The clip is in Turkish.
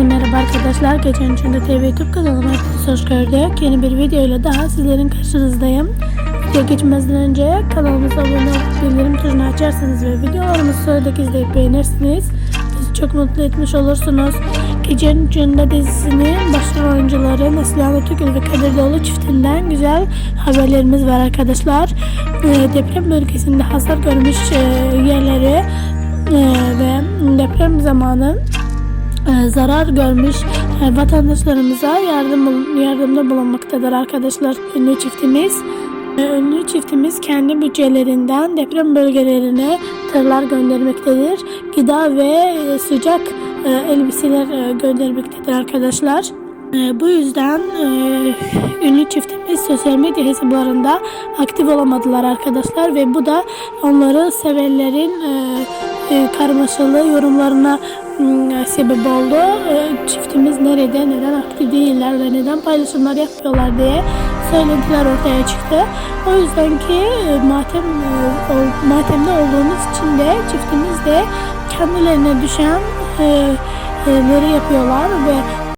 arkadaşlar. Geçen içinde TV YouTube kanalıma hepiniz hoş gördük. Yeni bir video ile daha sizlerin karşınızdayım. Video geçmezden önce kanalımıza abone olup bildirim tuşunu açarsanız ve videolarımızı sonraki izleyip beğenirsiniz. Bizi çok mutlu etmiş olursunuz. Gecenin Üçünde dizisinin başrol oyuncuları Neslihan Ötükül ve Kadir Doğulu çiftinden güzel haberlerimiz var arkadaşlar. Ee, deprem bölgesinde hasar görmüş e, yerleri e, ve deprem zamanı e, zarar görmüş e, vatandaşlarımıza yardım yardımda bulunmaktadır arkadaşlar ünlü çiftimiz. E, Ünlü çiftimiz kendi bütçelerinden deprem bölgelerine tırlar göndermektedir. Gıda ve e, sıcak e, elbiseler göndermektedir arkadaşlar. Bu yüzden ünlü çiftimiz sosyal medya hesaplarında aktif olamadılar arkadaşlar ve bu da onları sevenlerin e, karmaşalı yorumlarına sebep oldu. E, Çiftimiz nerede, neden aktif değiller ve neden paylaşımlar yapmıyorlar diye söylentiler ortaya çıktı. O yüzden ki e, matem e, matemde olduğumuz için de çiftimiz de kendilerine düşen e, e, leri yapıyorlar ve